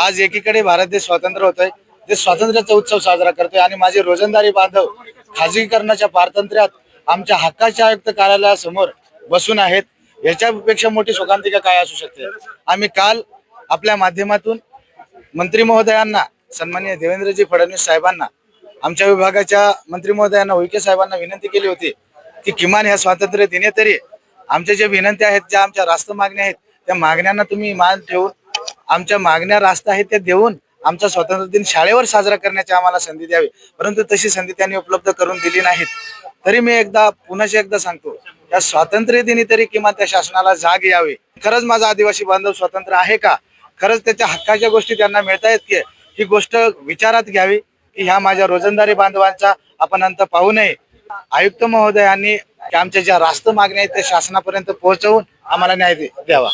आज एकीकडे भारत देश स्वतंत्र होतोय. ते स्वातंत्र्याचा उत्सव साजरा करतोय आणि माझे रोजंदारी बांधव खाजगीकरणाच्या पारतंत्र्यात आमच्या हक्काच्या आयुक्त कार्यालयासमोर बसून आहेत. याच्यापेक्षा मोठी शोकांतिका काय असू शकते? आम्ही काल आपल्या माध्यमातून मंत्री महोदयांना सन्मान्य देवेंद्रजी फडणवीस साहेबांना आमच्या विभागाच्या मंत्री महोदयांना उईके साहेबांना विनंती केली होती की किमान ह्या स्वातंत्र्य दिने तरी आमच्या ज्या विनंत्या आहेत ज्या आमच्या रास्त मागण्या आहेत त्या मागण्यांना तुम्ही मान ठेवून आमच्या मागण्या रास्त आहेत त्या देऊन आमचा स्वातंत्र्य दिन शाळेवर साजरा करण्याची आम्हाला संधी द्यावी. परंतु तशी संधी त्यांनी उपलब्ध करून दिली नाहीत. तरी मी एकदा पुन्हा एकदा सांगतो या स्वातंत्र्य दिनी तरी किमान त्या शासनाला जाग यावी. खरंच माझा आदिवासी बांधव स्वतंत्र आहे का? खरंच त्याच्या हक्काच्या गोष्टी त्यांना मिळतायत की? ही गोष्ट विचारात घ्यावी की ह्या माझ्या रोजंदारी बांधवांचा आपण अंत पाहू नये. आयुक्त महोदयांनी आमच्या ज्या रास्त मागण्या आहेत त्या शासनापर्यंत पोहोचवून आम्हाला न्याय दे- द्यावा.